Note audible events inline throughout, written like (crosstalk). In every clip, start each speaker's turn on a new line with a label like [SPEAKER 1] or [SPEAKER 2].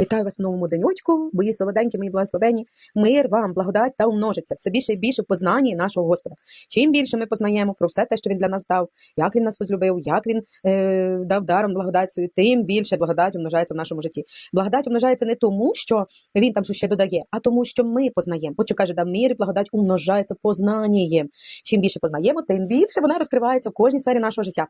[SPEAKER 1] Вітаю вас в новому денечку, мої солоденькі, мої благословені. Мир вам, благодать та умножиться все більше і більше в познанні нашого Господа. Чим більше ми познаємо про все те, що він для нас дав, як він нас возлюбив, як він е, дав даром благодать свою, тим більше благодать умножається в нашому житті. Благодать умножається не тому, що він там щось ще додає, а тому, що ми познаємо. От що каже, да мир і благодать умножається познанням. Чим більше познаємо, тим більше вона розкривається в кожній сфері нашого життя.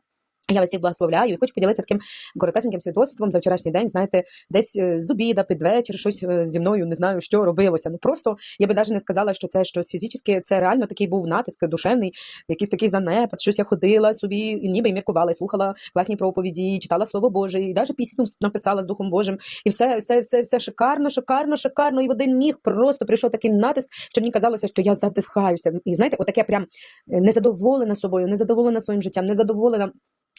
[SPEAKER 1] Я вас всіх благословляю і хочу поділитися таким коротесеньким свідоцтвом за вчорашній день. Знаєте, десь е, з обіда, під вечір, щось е, зі мною не знаю, що робилося. Ну просто я би навіть не сказала, що це щось фізичне, це реально такий був натиск душевний, якийсь такий занепад, щось я ходила собі, ніби і міркувала, слухала класні проповіді, читала слово Боже, і навіть пісню написала з Духом Божим. І все, все, все, все шикарно, шикарно, шикарно. І в один міг просто прийшов такий натиск, що мені казалося, що я задихаюся. І знаєте, отаке прям е, незадоволена собою, незадоволена своїм життям, незадоволена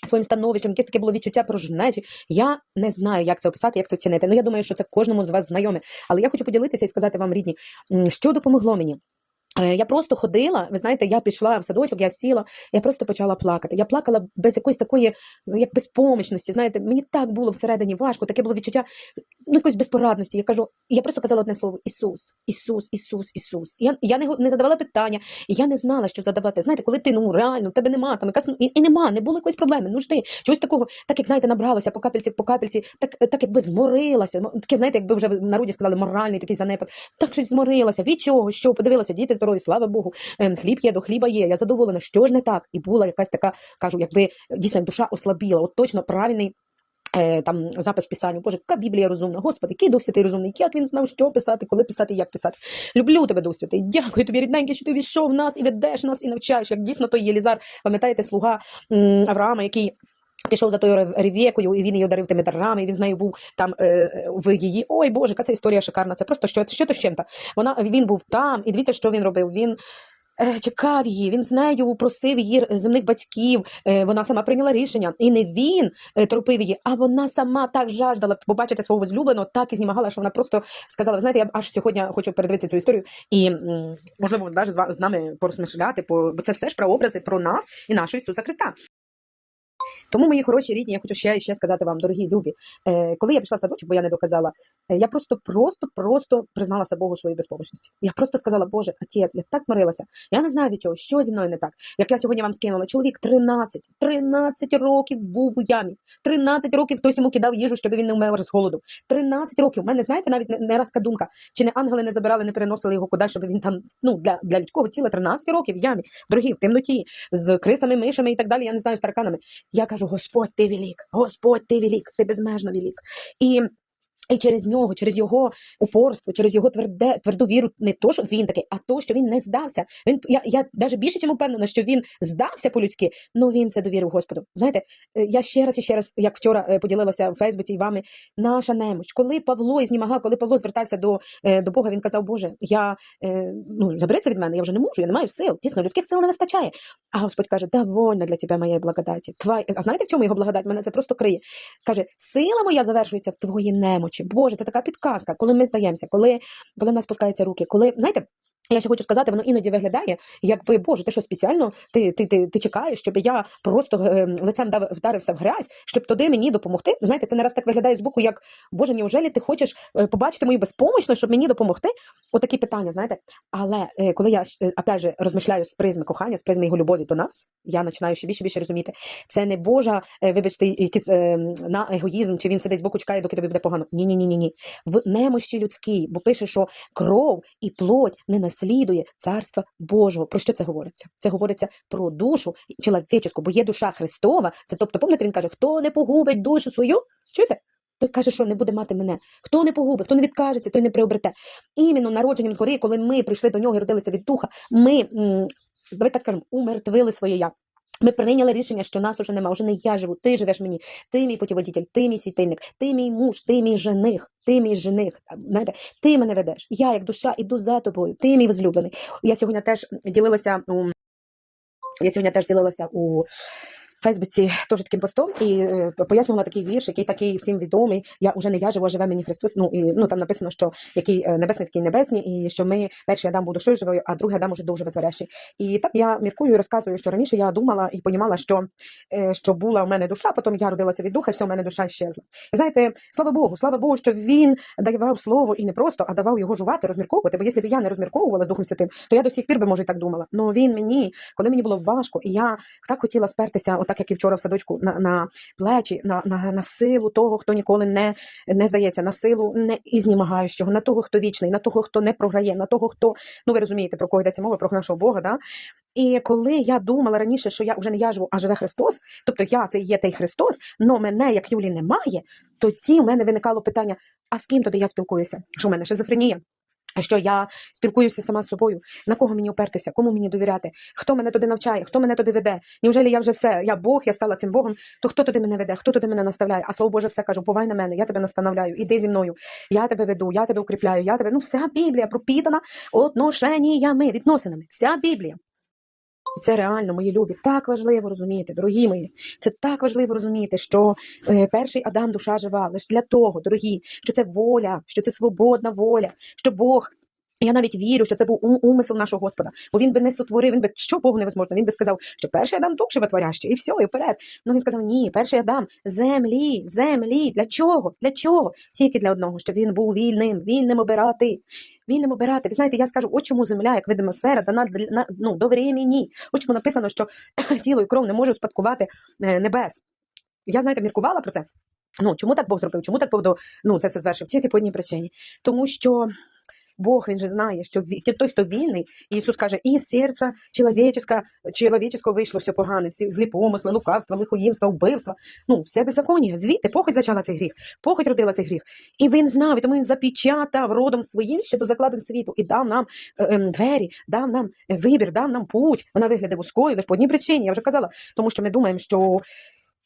[SPEAKER 1] своїм становищем, якесь таке було відчуття порожнечі. Я не знаю, як це описати, як це оцінити. Ну я думаю, що це кожному з вас знайоме. Але я хочу поділитися і сказати вам, рідні, що допомогло мені. Е, Я просто ходила, ви знаєте, я пішла в садочок, я сіла, я просто почала плакати. Я плакала без якоїсь такої, ну як безпомічності. Знаєте, мені так було всередині важко, таке було відчуття ну, якоїсь безпорадності. Я кажу, я просто казала одне слово: Ісус, Ісус, Ісус, Ісус. Я, я не, не задавала питання, і я не знала, що задавати. Знаєте, коли ти ну реально, в тебе нема там якась ну, і, і нема, не було якоїсь проблеми. Ну жди, чогось такого, так як знаєте, набралося по капельці, по капельці, так, так якби зморилася. Таке, знаєте, якби вже в народі сказали, моральний такий занепад. Так щось зморилася. Від чого? Що? Подивилася, діти здорові, слава Богу. Ем, Хліб є, до хліба є. Я задоволена. Що ж не так? І була якась така, кажу, якби дійсно душа ослабіла. От точно правильний. е, Там запис в писанню, Боже, яка Біблія розумна, Господи, який Дух розумний, як він знав, що писати, коли писати, як писати. Люблю тебе, Дух Дякую тобі, рідненький, що ти війшов в нас і ведеш нас і навчаєш. Як дійсно той Єлізар, пам'ятаєте, слуга Авраама, який. Пішов за тою Рев- ревєкою, і він її одарив тими дарами, і він з нею був там е, в її. Ой Боже, яка це історія шикарна. Це просто що, то з чим-то. Вона він був там, і дивіться, що він робив. Він е, чекав її, він з нею просив її земних батьків. Е, вона сама прийняла рішення. І не він е, її, а вона сама так жаждала побачити свого возлюбленого, так і знімагала, що вона просто сказала: знаєте, я аж сьогодні хочу передивитися цю історію, і можливо, навіть з нами порозмишляти, бо це все ж прообрази про нас і нашого Ісуса Христа. Тому, мої хороші рідні, я хочу ще, ще сказати вам, дорогі любі, е, коли я пішла в садочок, бо я не доказала, е, я просто, просто, просто призналася Богу своїй безпомощності. Я просто сказала, Боже, отець, я так змирилася. Я не знаю від чого, що зі мною не так. Як я сьогодні вам скинула, чоловік 13, 13 років був у ямі. 13 років хтось йому кидав їжу, щоб він не вмер з голоду. 13 років. У мене, знаєте, навіть не, не раз така думка, чи не ангели не забирали, не переносили його куди, щоб він там, ну, для, для людського тіла 13 років в ямі, дорогі, в темноті, з крисами, мишами і так далі, я не знаю, з тараканами. Я кажу, Господь, ти велик, Господь, ти велик, ти безмежно велик. І, і через нього, через його упорство, через його тверде, тверду віру, не то, що він такий, а то, що він не здався. Він, я, я навіть більше чим впевнена, що він здався по-людськи, але він це довірив Господу. Знаєте, е, я ще раз і ще раз, як вчора е, поділилася в Фейсбуці і вами, наша немощ. Коли Павло ізнімагав, коли Павло звертався до, е, до Бога, він казав, Боже, я, ну, забери це від мене, я вже не можу, я не маю сил. Дійсно, людських сил не вистачає. А Господь каже, довольна для тебе моєї благодаті. Твоя... А знаєте, в чому його благодать? Мене це просто криє. Каже, сила моя завершується в твоїй немочі. Боже, це така підказка, коли ми здаємося, коли, коли в нас спускаються руки, коли, знаєте, я ще хочу сказати, воно іноді виглядає, якби Боже, ти що спеціально ти, ти, ти, ти чекаєш, щоб я просто е, лицем дав, вдарився в грязь, щоб туди мені допомогти. Знаєте, це не раз так виглядає з боку, як Боже, неужели ти хочеш е, побачити мою безпомощність, щоб мені допомогти? Отакі питання, знаєте. Але е, коли я опять же розмишляю з призми кохання, з призми його любові до нас, я починаю ще більше більше розуміти. Це не Божа, вибачте, якийсь на егоїзм, чи він сидить збоку чекає, доки тобі буде погано. Ні, ні, ні, ні, ні. В немощі людській, бо пише, що кров і плоть не наслідує царства Божого. Про що це говориться? Це говориться про душу чоловічку, бо є душа Христова. Це тобто, пам'ятаєте, він каже, хто не погубить душу свою? Чуєте? Той каже, що не буде мати мене. Хто не погубить, хто не відкажеться, той не приобрете. Іменно народженням згори, коли ми прийшли до нього і родилися від духа, ми, давайте так скажемо, умертвили своє я. Ми прийняли рішення, що нас уже нема, вже не я живу, ти живеш мені, ти мій путіводітель, ти мій світильник, ти мій муж, ти мій жених, ти мій жених. Знаєте, ти мене ведеш. Я, як душа, іду за тобою, ти мій возлюблений. Я сьогодні теж ділилася у я сьогодні теж ділилася у Фейсбуці теж таким постом і е, пояснювала такий вірш, який такий всім відомий. Я уже не я живу, а живе мені Христос. Ну і ну там написано, що який е, небесний, такий небесні, і що ми перший Адам був душою живою, а другий Адам уже дух животворящий. І так я міркую і розказую, що раніше я думала і понімала, що, е, що була у мене душа, потім я родилася від духа, і все, у мене душа щезла. І знаєте, слава Богу, слава Богу, що він давав слово і не просто, а давав його жувати, розмірковувати. Бо якщо б я не розмірковувала з Духом Святим, то я до сих пір би може і так думала. Но він мені, коли мені було важко, і я так хотіла спертися, отак як і вчора в садочку, на, на плечі, на, на, на силу того, хто ніколи не, не здається, на силу не ізнімагаючого, на того, хто вічний, на того, хто не програє, на того, хто ну ви розумієте, про кого йдеться мова, про нашого Бога. Да? І коли я думала раніше, що я вже не я живу, а живе Христос, тобто я це є той Христос, но мене як Юлі немає, тоді в мене виникало питання: а з ким тоді я спілкуюся? Що в мене шизофренія? Що я спілкуюся сама з собою, на кого мені опертися, кому мені довіряти, хто мене туди навчає, хто мене туди веде. Неужели я вже все, я Бог, я стала цим Богом, то хто туди мене веде, хто туди мене наставляє? А слово Боже, все кажу, повай на мене, я тебе настановляю, іди зі мною, я тебе веду, я тебе укріпляю, я тебе. Ну, вся Біблія пропітана отношеннями, відносинами. Вся Біблія. І це реально, мої любі, так важливо розуміти, дорогі мої. Це так важливо розуміти, що е, перший Адам душа жива лише для того, дорогі, що це воля, що це свободна воля, що Бог. Я навіть вірю, що це був умисел нашого Господа, бо він би не сотворив, він би що Богу невозможно. Він би сказав, що перший Адам дух животворящий, і все, і вперед. Ну він сказав: ні, перший Адам землі, землі. Для чого? Для чого? Тільки для одного, щоб він був вільним, вільним обирати. Вільним обирати. Ви знаєте, я скажу, от чому земля, як видима сфера, дана на, ну, до времени. От чому написано, що (clears throat) тіло і кров не може успадкувати е, небес. Я, знаєте, міркувала про це. Ну, чому так Бог зробив? Чому так Бог ну, це все звершив? Тільки по одній причині. Тому що Бог, він же знає, що той, хто вільний, Ісус каже, із серця чоловіческа, чоловіческого вийшло все погане, всі злі помисли, лукавства, лихоїмства, вбивства. Ну, все беззаконня. Звідти похоть зачала цей гріх, похоть родила цей гріх. І він знав, і тому він запечатав родом своїм ще до закладин світу і дав нам е, ем, двері, дав нам е, вибір, дав нам путь. Вона вигляде вузькою, лише по одній причині, я вже казала, тому що ми думаємо, що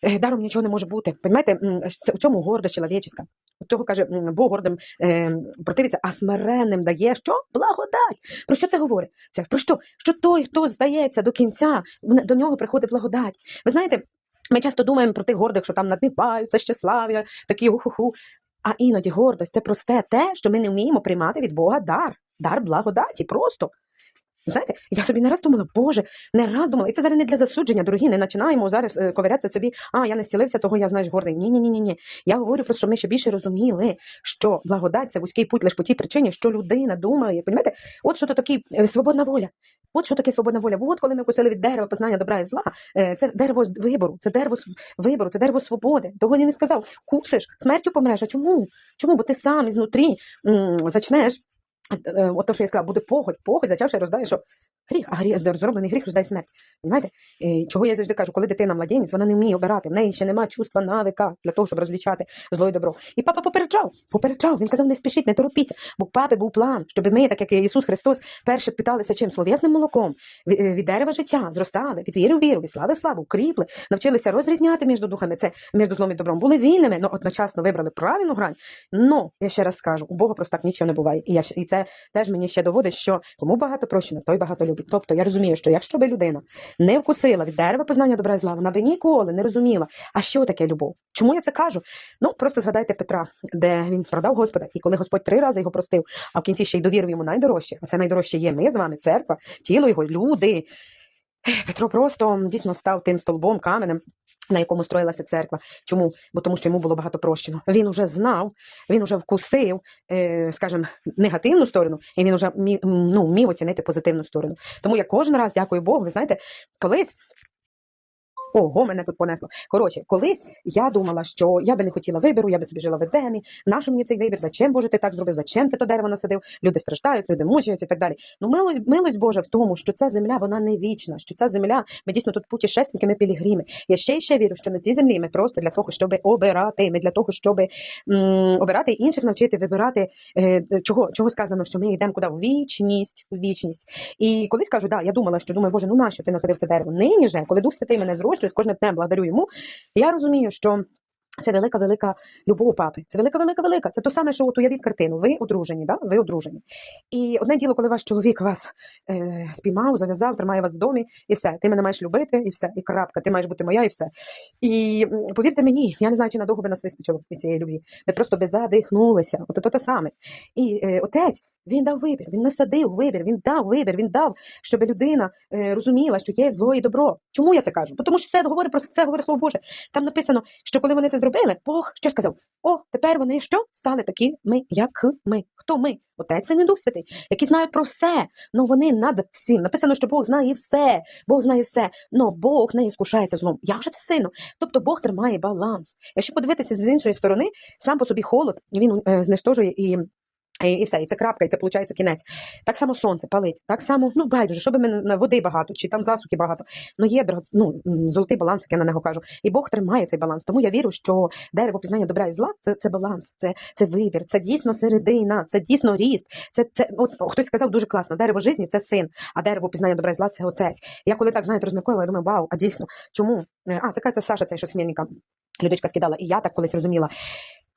[SPEAKER 1] е, даром нічого не може бути. Понимаєте, це у цьому гордость чоловіческа. Того каже, Бог гордим е, противиться, а смиренним дає що? Благодать. Про що це говорить? Це про що? Що той, хто здається до кінця, до нього приходить благодать. Ви знаєте, ми часто думаємо про тих гордих, що там надміваються, щаслав'я, такі уху. А іноді гордость це просте те, що ми не вміємо приймати від Бога дар, дар благодаті. Просто. Знаєте, я собі не раз думала, Боже, не раз думала, і це зараз не для засудження, дорогі, не починаємо зараз е, ковирятися собі, а я не зцілився, того я знаєш гордий. Ні, ні, ні, ні, ні. Я говорю просто, щоб ми ще більше розуміли, що благодать це вузький путь лише по тій причині, що людина думає. Понімаєте? От що то таке свободна воля. От що таке свободна воля. От коли ми вкусили від дерева познання добра і зла, е, це дерево вибору, це дерево вибору, це дерево свободи. Того він не сказав, кусиш, смертю помреш. А чому? Чому? Бо ти сам ізнутрі м, зачнеш. Е, е, От то, що я сказала, буде погодь, погодь, зачавши роздає, що гріх, а гріх, зроблений гріх роздає смерть. Понимаєте? Чого я завжди кажу, коли дитина младенець, вона не вміє обирати, в неї ще немає чувства навика для того, щоб розлічати зло і добро. І папа попереджав, попереджав. Він казав, не спішіть, не торопіться. Бо папи був план, щоб ми, так як Ісус Христос, перше питалися чим словесним молоком від, е, дерева життя, зростали, від віри в віру, від слави в славу, кріпли, навчилися розрізняти між духами, це між злом і добром. Були вільними, але одночасно вибрали правильну грань. Ну, я ще раз скажу, у Бога просто так нічого не буває. І, я, і це теж мені ще доводить, що кому багато прощено, той багато любить. Тобто я розумію, що якщо би людина не вкусила від дерева познання добра і зла, вона би ніколи не розуміла, а що таке любов. Чому я це кажу? Ну просто згадайте Петра, де він продав Господа, і коли Господь три рази його простив, а в кінці ще й довірив йому найдорожче. А це найдорожче є ми з вами, церква, тіло його, люди. Петро просто дійсно став тим столбом, каменем. На якому строїлася церква. Чому? Бо тому, що йому було багато прощено. Він уже знав, він уже вкусив, е, скажімо, негативну сторону, і він уже міг, ну, міг оцінити позитивну сторону. Тому я кожен раз дякую Богу. Ви знаєте, колись. Ого, мене тут понесло. Коротше, колись я думала, що я би не хотіла вибору, я би собі жила в Едемі. Нащо мені цей вибір? Зачем Боже ти так зробив? Зачем ти то дерево насадив? Люди страждають, люди мучаються і так далі. Ну, милость, милость Божа в тому, що ця земля вона не вічна, що ця земля, ми дійсно тут путешественники, ми пілігрими. Я ще й ще вірю, що на цій землі ми просто для того, щоб обирати, ми для того, щоб м, обирати інших, навчити вибирати е, чого, чого сказано, що ми йдемо куди в вічність, в вічність. І колись кажу, да, я думала, що думаю, Боже, ну нащо ти насадив це дерево? Нині же, коли Дух Святий мене зрощує, з кожним днем благодарю йому, я розумію, що. Це велика, велика любов папи. Це велика, велика, велика. Це то саме, що от уявіть картину. Ви одружені, да? ви одружені. І одне діло, коли ваш чоловік вас е, спіймав, зав'язав, тримає вас в домі, і все. Ти мене маєш любити, і все, і крапка, ти маєш бути моя, і все. І повірте мені, я не знаю, чи надовго би нас вистачило від цієї любві. Ви просто би задихнулися. От то, то саме. І е, отець він дав вибір, він насадив вибір, він дав вибір, він дав, щоб людина е, розуміла, що є зло і добро. Чому я це кажу? Бо Тому що це говорить про це говорить слово Боже. Там написано, що коли вони це зробили, Бог що сказав? О, тепер вони що стали такі ми, як ми. Хто ми? Отець і Дух Святий, які знають про все. Ну вони над всім. Написано, що Бог знає все. Бог знає все. Но Бог не іскушається злом. Як же це сильно? Тобто Бог тримає баланс. Якщо подивитися з іншої сторони, сам по собі холод він е, знестожує і. І, і все, і це крапка, і це виходить кінець. Так само сонце палить, так само, ну байдуже, щоб ми на води багато, чи там засухи багато. Ну є драго- ну, золотий баланс, як я на нього кажу. І Бог тримає цей баланс. Тому я вірю, що дерево пізнання добра і зла це, це баланс, це, це вибір, це дійсно середина, це дійсно ріст. Це, це от, хтось сказав дуже класно: дерево житті це син, а дерево пізнання добра і зла це отець. Я коли так знаєте, розмірковала, я думаю, вау, а дійсно, чому? Е, А, це кажеться Саша, це що смільника. Людочка скидала, і я так колись розуміла.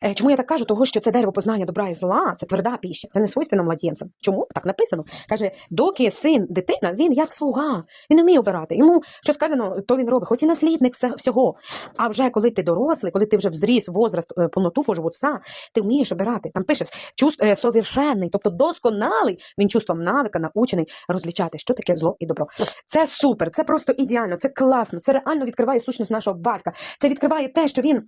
[SPEAKER 1] Е, Чому я так кажу? Того, що це дерево познання добра і зла, це тверда піща, це не свойственно младенцям. Чому так написано? Каже, доки син дитина, він як слуга, він вміє обирати. Йому що сказано, то він робить, хоч і наслідник всього. А вже коли ти дорослий, коли ти вже взріс возраст е, повноту Божого Отця, ти вмієш обирати. Там пише чувств е, совершенний, тобто досконалий, він чувством навика научений розлічати, що таке зло і добро. Це супер, це просто ідеально, це класно, це реально відкриває сущність нашого батька. Це відкриває те, що він.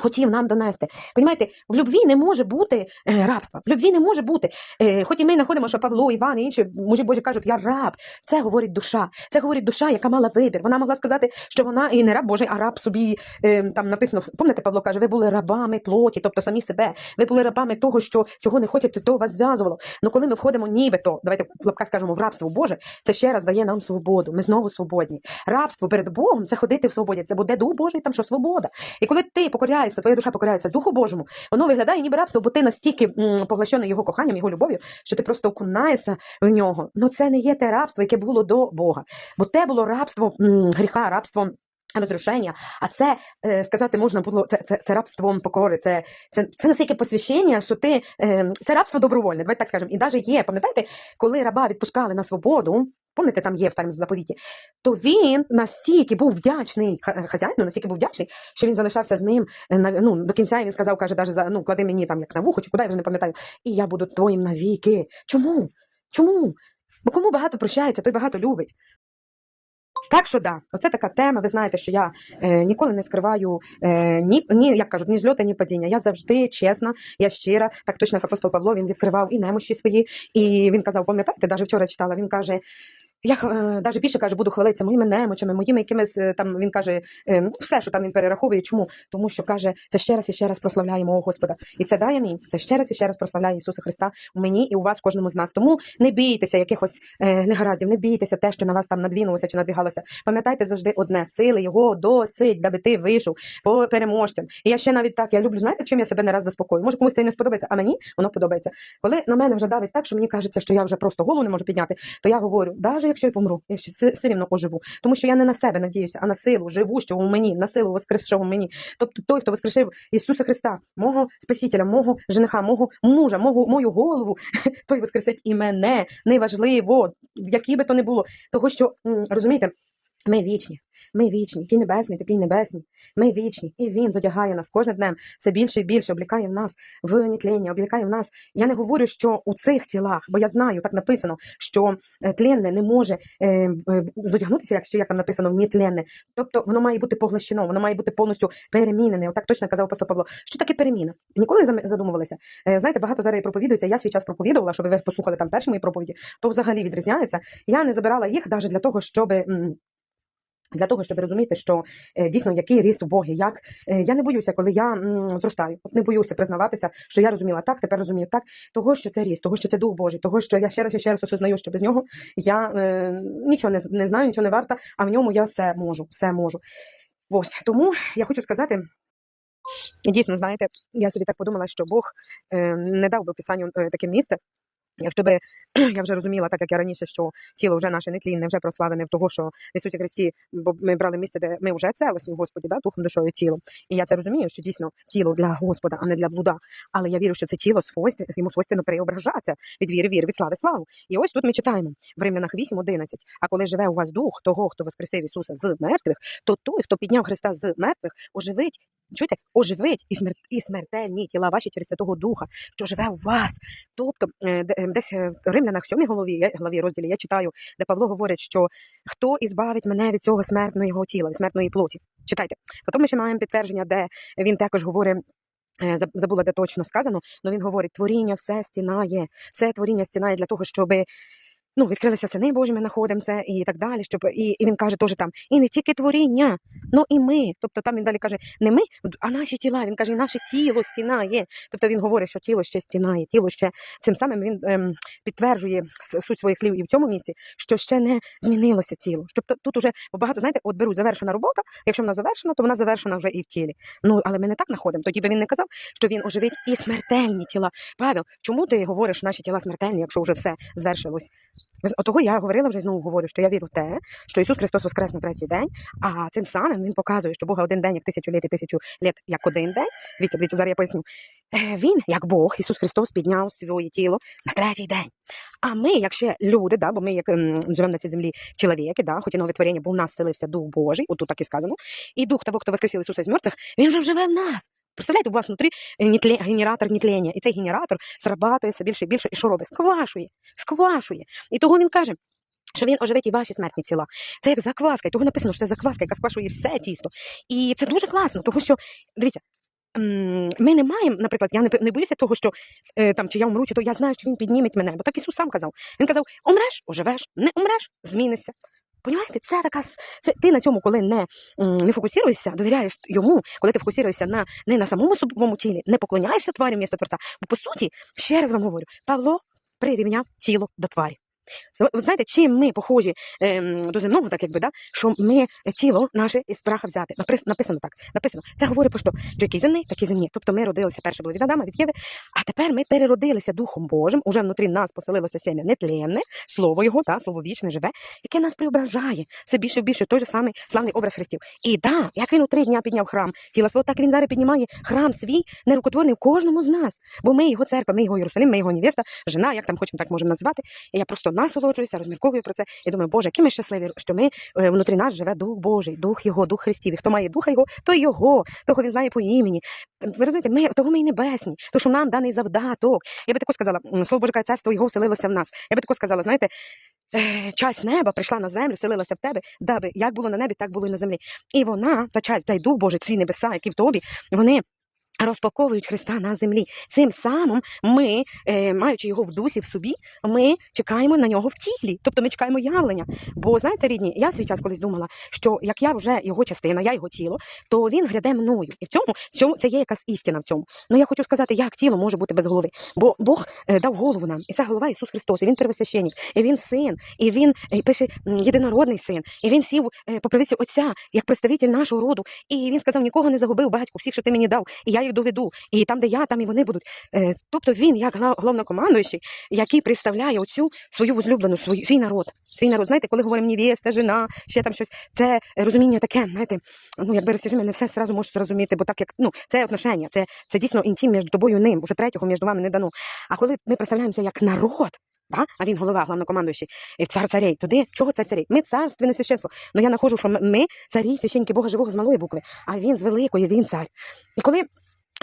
[SPEAKER 1] Хотів нам донести. Понімаєте, в любві не може бути е, рабства. В любві не може бути. Е, хоч і ми знаходимо, що Павло, Іван і інші мужі Божі кажуть, я раб. Це говорить душа. Це говорить душа, яка мала вибір. Вона могла сказати, що вона і не раб Божий, а раб собі е, там написано. Пам'ятаєте, Павло каже, ви були рабами плоті, тобто самі себе. Ви були рабами того, що чого не хочете, то вас зв'язувало. Ну коли ми входимо, нібито, давайте в лапках скажемо в рабство Боже, це ще раз дає нам свободу. Ми знову свободні. Рабство перед Богом це ходити в свободі. Це буде дух Божий, там що свобода. І коли ти покоряєшся, твоя душа покоряється Духу Божому, воно виглядає ніби рабство, бо ти настільки поглощений його коханням, його любов'ю, що ти просто окунаєшся в нього. Ну це не є те рабство, яке було до Бога. Бо те було рабство гріха, рабство. Розрушення, а це е, сказати можна було це, це, це рабством покори, це, це, це настільки посвящення, що ти е, це рабство добровольне. Давайте так скажемо. І навіть є, пам'ятаєте, коли раба відпускали на свободу, пам'ятаєте, там є в старому заповіті, то він настільки був вдячний хазяїну, настільки був вдячний, що він залишався з ним е, ну, до кінця. І він сказав, каже, даже за ну клади мені там як на вухо, чи куди я вже не пам'ятаю, і я буду твоїм навіки. Чому? Чому? Бо кому багато прощається, той багато любить. Так що да, оце така тема. Ви знаєте, що я е, ніколи не скриваю е, ні, ні, як кажуть, ні зльота, ні падіння. Я завжди чесна, я щира. Так точно як апостол Павло він відкривав і немощі свої. І він казав, пам'ятаєте, навіть вчора читала. Він каже. Я е, навіть більше каже, буду хвалитися моїми немочами, моїми якимись е, там він каже, е, ну, все, що там він перераховує. Чому? Тому що каже, це ще раз і ще раз прославляє мого Господа. І це дає мені. Це ще раз і ще раз прославляє Ісуса Христа у мені і у вас, кожному з нас. Тому не бійтеся якихось е, негараздів, не бійтеся те, що на вас там надвинулося чи надвігалося. Пам'ятайте завжди одне сили його досить, даби ти вийшов по переможцям. І я ще навіть так, я люблю, знаєте, чим я себе не раз заспокою. Може, комусь це не сподобається, а мені воно подобається. Коли на мене вже давить так, що мені кажеться, що я вже просто голову не можу підняти, то я говорю, навіть якщо я помру, я все, все рівно поживу. Тому що я не на себе надіюся, а на силу живу, що у мені, на силу воскресшого в мені. Тобто той, хто воскрешив Ісуса Христа, мого Спасителя, мого жениха, мого мужа, мого, мою голову, (laughs) той воскресить і мене. Неважливо, які би то не було. Того, що розумієте. Ми вічні, ми вічні, який небесний, такий небесний. Ми вічні, і він задягає нас кожним днем все більше і більше, облікає в нас в нітлення, облікає в нас. Я не говорю, що у цих тілах, бо я знаю, так написано, що е, тленне не може е, е, зодягнутися, якщо як там написано, в нітленне. Тобто воно має бути поглощено, воно має бути повністю перемінене. Отак точно казав апостол Павло. Що таке переміна? Ніколи задумувалися. Е, Знаєте, багато зараз проповідується. Я свій час проповідувала, щоб ви послухали там перші мої проповіді, то взагалі відрізняється. Я не забирала їх навіть для того, щоб. Для того, щоб розуміти, що е, дійсно який ріст у Богі, як е, я не боюся, коли я зростаю. От не боюся признаватися, що я розуміла так, тепер розумію так. Того, що це ріст, того, що це дух Божий, того, що я ще раз і ще раз осознаю, що без нього я е, нічого не, не знаю, нічого не варта, а в ньому я все можу, все можу. Ось тому я хочу сказати. і Дійсно, знаєте, я собі так подумала, що Бог е, не дав би писанню е, таке місце, Якщо би (clears throat) я вже розуміла, так як я раніше, що тіло вже наше нетлінне, вже прославлене того, що в Ісусі Христі, бо ми брали місце, де ми вже целосні в Господі, да, духом, душою, тілом. І я це розумію, що дійсно тіло для Господа, а не для блуда. Але я вірю, що це тіло свойственно, йому свойственно переображатися від віри, віри, від слави, славу. І ось тут ми читаємо в Римлянах 8.11. А коли живе у вас дух того, хто воскресив Ісуса з мертвих, то той, хто підняв Христа з мертвих, оживить. Чуєте, оживить і, смер... і смертельні тіла ваші через Святого Духа, що живе у вас. Тобто, е, е, десь е, в Римлянах 7 голові, главі розділі я читаю, де Павло говорить, що хто ізбавить мене від цього смертного тіла, від смертної плоті. Читайте. Потім ми ще маємо підтвердження, де він також говорить. Забула, де точно сказано, але він говорить: творіння все стінає, все творіння стінає для того, щоб ну, відкрилися сини Божі, ми знаходимо це і так далі. Щоб і, і він каже теж там, і не тільки творіння, ну і ми. Тобто там він далі каже, не ми, а наші тіла. Він каже, і наше тіло стінає. Тобто він говорить, що тіло ще стінає, тіло ще цим самим він ем, підтверджує суть своїх слів і в цьому місці, що ще не змінилося тіло. Тобто тут уже багато, знаєте, от беруть завершена робота. Якщо вона завершена, то вона завершена вже і в тілі. Ну але ми не так знаходимо. Тоді би він не казав, що він оживить і смертельні тіла. Павел, чому ти говориш наші тіла смертельні, якщо вже все звершилось? Отого я говорила вже знову говорю, що я вірю в те, що Ісус Христос воскрес на третій день, а цим самим Він показує, що Бога один день, як тисячу літ і тисячу літ, як один день. Дивіться, дивіться, зараз я поясню. Е, Він, як Бог, Ісус Христос, підняв своє тіло на третій день. А ми, як люди, да, бо ми як ем, живемо на цій землі чоловіки, да, хоч і нове творіння, бо в нас вселився Дух Божий, отут так і сказано, і Дух того, хто воскресив Ісуса з мертвих, Він вже живе в нас. Представляєте, у вас внутрі е, генератор нетлення, і цей генератор срабатує все більше і більше, і що робить? Сквашує, сквашує. І того він каже, що він оживить і ваші смертні тіла. Це як закваска, і того написано, що це закваска, яка сквашує все тісто. І це дуже класно, тому що, дивіться, ми не маємо, наприклад, я не, не боюся того, що е, там, чи я умру, чи то я знаю, що він підніметь мене. Бо так Ісус сам казав. Він казав: умреш, оживеш, не умреш, змінишся. Понімаєте, це така це ти на цьому, коли не, не фокусуєшся, довіряєш йому, коли ти фокусуєшся на не на самому собовому тілі, не поклоняєшся тварі вмісто творця. Бо по суті, ще раз вам говорю, Павло прирівняв тіло до тварі. Ви знаєте, чим ми похожі ем, до земного, так якби, да, що ми тіло наше із праха взяти. Напис- Написано так. Написано. Це говорить про що? Що який земний, такий земні. Тобто ми родилися перше було від Адама, від Єви, а тепер ми переродилися Духом Божим, уже внутрі нас поселилося сем'я нетленне, слово його, да, слово вічне, живе, яке нас преображає все більше і більше той же самий славний образ Христів. І да, як він у три дня підняв храм тіла свого, так він зараз піднімає храм свій нерукотворний в кожному з нас. Бо ми його церква, ми його Єрусалим, ми його невеста, жена, як там хочемо, так можемо назвати. Я просто насолоджуюся, розмірковую про це і думаю, Боже, які ми щасливі, що ми е, внутрі нас живе Дух Божий, Дух Його, Дух Христів. І хто має духа Його, то Його, того він знає по імені. Ви розумієте, ми того ми і небесні, то що нам даний завдаток. Я би тако сказала, слово Боже каже, царство його вселилося в нас. Я би тако сказала, знаєте. е, Часть неба прийшла на землю, вселилася в тебе, даби як було на небі, так було і на землі. І вона, ця часть, дай Дух Божий, ці небеса, які в тобі, вони розпаковують Христа на землі. Цим самим ми, е, маючи його в дусі в собі, ми чекаємо на нього в тілі. Тобто ми чекаємо явлення. Бо знаєте, рідні, я свій час колись думала, що як я вже його частина, я його тіло, то він гряде мною. І в цьому, в цьому це є якась істина в цьому. Ну я хочу сказати, як тіло може бути без голови. Бо Бог е, дав голову нам, і ця голова Ісус Христос, і він первосвященник, і він син, і він е, пише єдинородний син, і він сів по правиці Отця як представитель нашого роду. І він сказав: нікого не загубив батьку, всіх, що ти мені дав, і я їх доведу. І там, де я, там і вони будуть. Е, Тобто він, як головнокомандуючий, який представляє оцю свою возлюблену, свою свій народ. Свій народ. Знаєте, коли говоримо невеста, жена, ще там щось, це розуміння таке, знаєте, ну якби розтяжимо, не все зразу можеш зрозуміти, бо так як ну це отношення, це, це дійсно інтим між тобою і ним, уже третього між вами не дано. А коли ми представляємося як народ. Да? А він голова, головнокомандуючий, і цар царей. Туди чого це царей? Ми царственне священство. Ну я нахожу, що ми царі, священники Бога живого з малої букви, а він з великої, він цар. І коли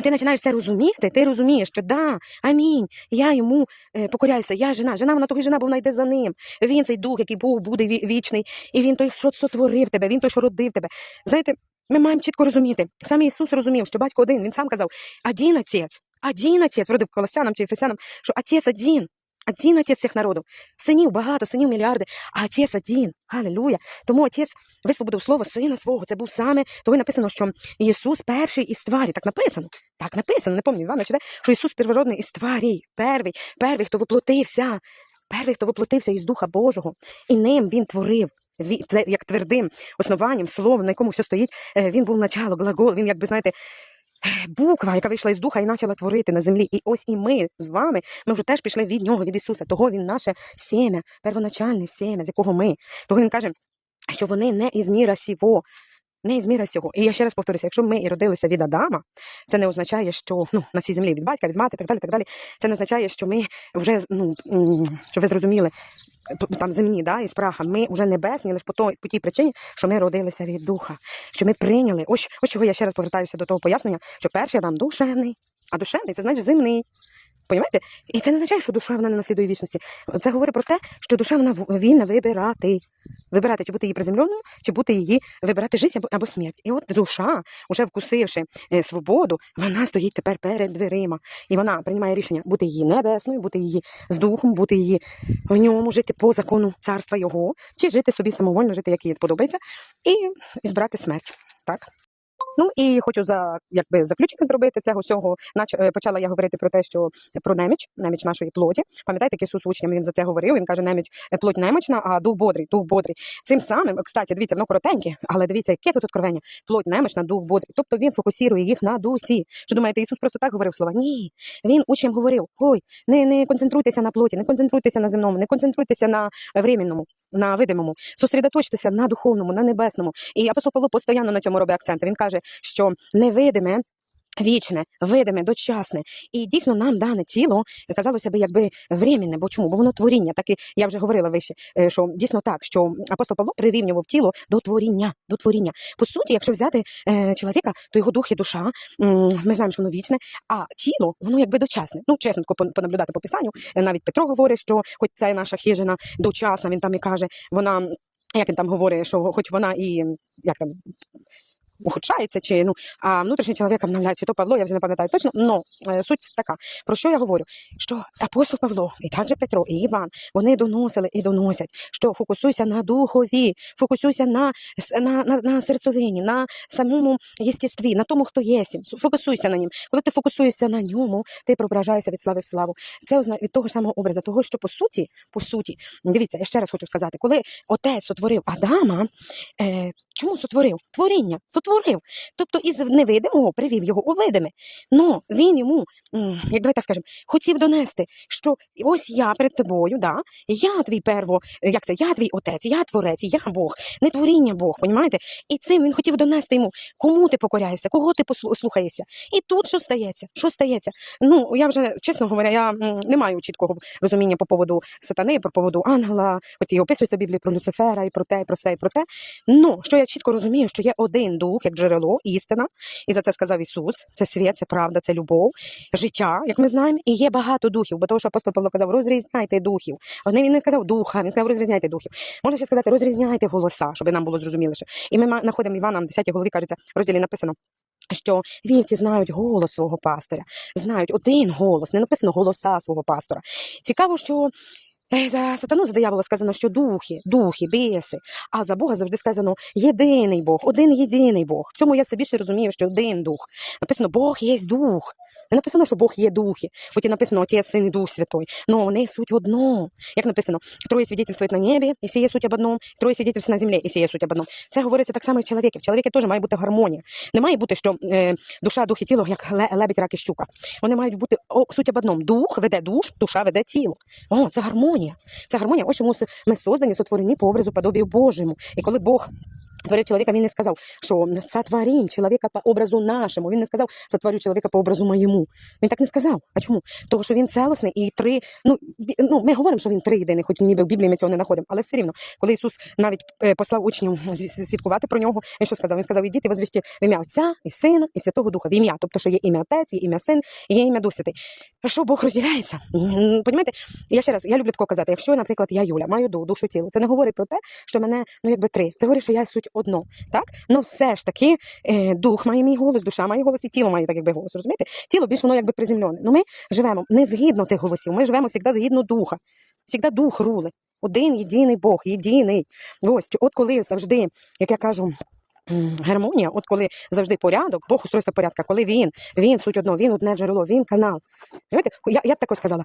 [SPEAKER 1] ти починаєш це розуміти, ти розумієш, що да, амінь, я йому е, покоряюся, я жена, жена, вона того жена, бо вона йде за ним. Він цей дух, який був, буде вічний, і він той, що сотворив тебе, він той, що родив тебе. Знаєте, ми маємо чітко розуміти. Сам Ісус розумів, що батько один, він сам казав, один отець, один отець, вроде колосянам чи ефесянам, що отець один. Один отець всіх народів. Синів багато, синів мільярди, а отець один. Алілуя. Тому отець висвободив слово сина свого. Це був саме того написано, що Ісус перший із тварі. Так написано. Так написано. Не пам'ятаю, Івана читає, що Ісус первородний із тварі. Перший, перший, хто воплотився. Перший, хто воплотився із Духа Божого. І ним він творив. Це як твердим основанням, словом, на якому все стоїть. Е, Він був начало, глагол, він, якби знаєте, буква, яка вийшла із духа і почала творити на землі. І ось і ми з вами, ми вже теж пішли від нього, від Ісуса. Того він наше сім'я, первоначальне сім'я, з якого ми. Того він каже, що вони не із міра сього. Не із міра сього. І я ще раз повторюся, якщо ми і родилися від Адама, це не означає, що ну, на цій землі від батька, від мати, так далі, так далі. Це не означає, що ми вже, ну, щоб ви зрозуміли, там земні, да, із праха, ми вже небесні, лише по, той, по тій причині, що ми родилися від духа, що ми прийняли. Ось, ось чого я ще раз повертаюся до того пояснення, що перший Адам душевний, а душевний це значить земний. Понімаєте? І це не означає, що душа вона не наслідує вічності. Це говорить про те, що душа вона вільна вибирати. Вибирати, чи бути її приземленою, чи бути її вибирати життя або, або смерть. І от душа, уже вкусивши е, свободу, вона стоїть тепер перед дверима. І вона приймає рішення бути її небесною, бути її з духом, бути її в ньому, жити по закону царства його, чи жити собі самовольно, жити, як їй подобається, і збирати смерть. Так? Ну і хочу за якби заключення зробити цього всього. Нач е, почала я говорити про те, що про неміч, неміч нашої плоті. Пам'ятаєте, Ісус учням він за це говорив. Він каже, неміч е, плоть немічна, а дух бодрий, дух бодрий. Цим самим, кстати, дивіться, воно коротеньке, але дивіться, яке тут откровення. Плоть немічна, дух бодрий. Тобто він фокусує їх на дусі. Що думаєте, Ісус просто так говорив слова? Ні, він учням говорив: ой, не, не концентруйтеся на плоті, не концентруйтеся на земному, не концентруйтеся на временному, на видимому. Сосредоточтеся на духовному, на небесному. І апостол Павло постійно на цьому робить акцент. Він каже, що невидиме. Вічне, видиме, дочасне, і дійсно нам дане тіло казалося би якби временне, бо чому? Бо воно творіння. Так і я вже говорила вище, е, що дійсно так, що апостол Павло прирівнював тіло до творіння. До творіння. По суті, якщо взяти е, чоловіка, то його дух і душа, ми знаємо, що воно вічне, а тіло воно якби дочасне. Ну, чесно, понаблюдати по писанню. е, Навіть Петро говорить, що хоч це наша хижина дочасна, він там і каже, вона. Як він там говорить, що хоч вона і як там ухудшається, чи ну а внутрішній чоловік обновляється, то Павло, я вже не пам'ятаю точно. Ну е, суть така. Про що я говорю? Що апостол Павло, і також Петро, і Іван, вони доносили і доносять, що фокусуйся на духові, фокусуйся на, на, на, на серцевині, на самому єстестві, на тому, хто є. сім. Фокусуйся на нім. Коли ти фокусуєшся на ньому, ти преображаєшся від слави в славу. Це від того ж самого образу, того, що по суті, по суті, дивіться, я ще раз хочу сказати, коли отець сотворив Адама, е, чому сотворив? Творіння, сотворив. Тобто із невидимого привів його у видиме. Ну, він йому, як давай так скажемо, хотів донести, що ось я перед тобою, да, я твій перво, як це, я твій отець, я творець, я Бог, не творіння Бог, понімаєте? І цим він хотів донести йому, кому ти покоряєшся, кого ти послу- слухаєшся. І тут що стається? Що стається? Ну, я вже, чесно говоря, я не маю чіткого розуміння по поводу сатани, по поводу ангела, от і описується в про Люцифера, і про те, і про все, і про те. Ну, що я чітко розумію, що є один дух, як джерело, істина, і за це сказав Ісус. Це світ, це правда, це любов, життя, як ми знаємо, і є багато духів, бо того, що апостол Павло казав, розрізняйте духів. Вони він не сказав духа, він сказав, розрізняйте духів. Можна ще сказати, розрізняйте голоса, щоб нам було зрозуміліше. І ми знаходимо Івана в 10 голові, кажеться, розділі написано. Що вівці знають голос свого пастиря, знають один голос, не написано голоса свого пастора. Цікаво, що за сатану, за диявола сказано, що духи, духи, біси, а за Бога завжди сказано єдиний Бог, один єдиний Бог. В цьому я все більше розумію, що один дух. Написано, Бог є дух. Не написано, що Бог є духи, хоч і написано Отець, Син і Дух Святой. Но вони суть одно. Як написано, троє свідетельствують на небі, і сіє суть об одному, троє свідетельствують на землі, і сіє суть об одному. Це говориться так само і в чоловіки. В чоловіки теж має бути гармонія. Не має бути, що е, душа, дух і тіло, як ле- лебідь, рак і щука. Вони мають бути о, суть об одному. Дух веде душ, душа веде тіло. О, це гармонія. Це гармонія. Ось чому ми создані, сотворені по образу подобію Божому. І коли Бог творив чоловіка, він не сказав, що сотворім чоловіка по образу нашому. Він не сказав, сотворю чоловіка по образу моєму. Він так не сказав. А чому? Тому що він целосний і три. Ну, ну ми говоримо, що він три єдиний, хоч ніби в Біблії ми цього не знаходимо. Але все рівно, коли Ісус навіть е, послав учнів свідкувати про нього, він що сказав? Він сказав: ідіть і возвісті в ім'я Отця і Сина і Святого Духа. В ім'я, тобто, що є ім'я Отець, є ім'я Син, і є ім'я Дух. Що Бог розділяється? Понімаєте? Я ще раз, я люблю тако казати, якщо, наприклад, я Юля, маю ду- душу тіло, це не говорить про те, що мене ну якби три. Це говорить, що я суть одно. Так? Ну все ж таки, е, дух має мій голос, душа має голос, і тіло має так якби голос. Розумієте? Тіло більш воно якби приземлене. Ну ми живемо не згідно цих голосів, ми живемо завжди згідно духа. Завжди дух рули. Один єдиний Бог, єдиний. Ось от коли завжди, як я кажу. Гармонія, от коли завжди порядок, Бог устройство порядка, коли він, він суть одно, він одне джерело, він канал. Знаєте, я, я б також сказала.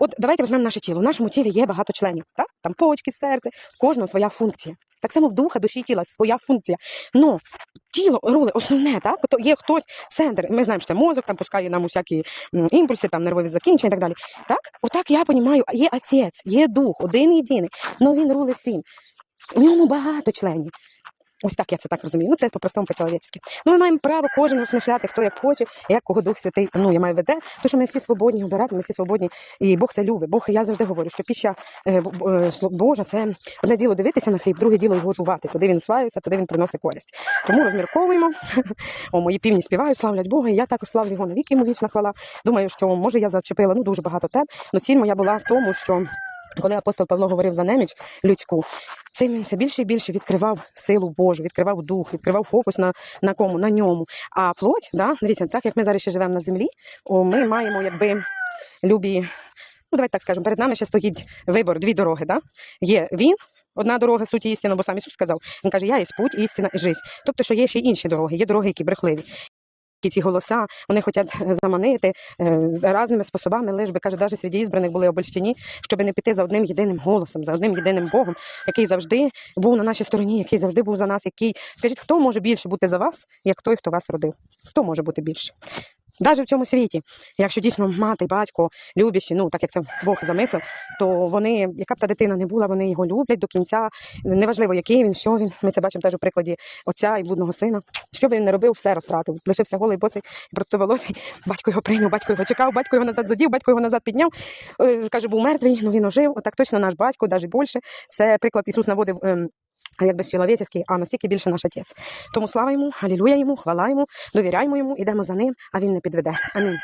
[SPEAKER 1] От давайте візьмемо наше тіло. В нашому тілі є багато членів, так? Там почки, серце, в кожного своя функція.
[SPEAKER 2] Так само в духа, душі і тіла своя функція. Ну, тіло роле основне, так? Ото є хтось центр. Ми знаємо, що це мозок, там пускає нам усякі імпульси, там нервові закінчення і так далі. Так, отак я розумію, є отець, є дух, один єдиний, але він рулить всім. У ньому багато членів. Ось так я це так розумію. Ну, це по-простому по-чоловічськи. Ну, ми маємо право кожен розмишляти, хто як хоче, як кого Дух Святий, ну, я маю веде, тому що ми всі свободні обирати, ми всі свободні, і Бог це любить. Бог, я завжди говорю, що піща е, е, Божа, це одне діло дивитися на хліб, друге діло його жувати. Туди він усваюється, туди він приносить користь. Тому розмірковуємо. (laughs) О, мої півні співають, славлять Бога, і я також славлю його навіки йому вічна хвала. Думаю, що може я зачепила ну, дуже багато тем, але ціль моя була в тому, що. Коли апостол Павло говорив за неміч людську, цим він все більше і більше відкривав силу Божу, відкривав дух, відкривав фокус на, на кому, на ньому. А плоть, да, дивіться, так як ми зараз ще живемо на землі, ми маємо якби любі. Ну, давайте так скажемо, перед нами ще стоїть вибор, дві дороги. Да? Є він, одна дорога, суть істина, бо сам Ісус сказав. Він каже, я є путь, істина і жизнь. Тобто, що є ще й інші дороги, є дороги, які брехливі. Ці голоса вони хочуть заманити різними разними способами, лиш би каже, навіть серед ізбраних були обольщені, щоб не піти за одним єдиним голосом, за одним єдиним Богом, який завжди був на нашій стороні, який завжди був за нас, який скажіть, хто може більше бути за вас, як той, хто вас родив? Хто може бути більше? Навіть в цьому світі, якщо дійсно мати, батько любящі, ну так як це Бог замислив, то вони, яка б та дитина не була, вони його люблять до кінця. Неважливо, який він, що він. Ми це бачимо теж у прикладі отця і блудного сина. Що би він не робив, все розтратив. Лишився голий, босий, простоволосий. Батько його прийняв, батько його чекав, батько його назад задів, батько його назад підняв. Е, Каже, був мертвий, ну він ожив. Отак точно наш батько, навіть більше. Це приклад Ісус наводив. Якби чоловічий, а настільки більше наш отець. Тому слава йому, алілуя йому, хвала йому, довіряємо йому, ідемо за ним, а він не підведе. Амінь.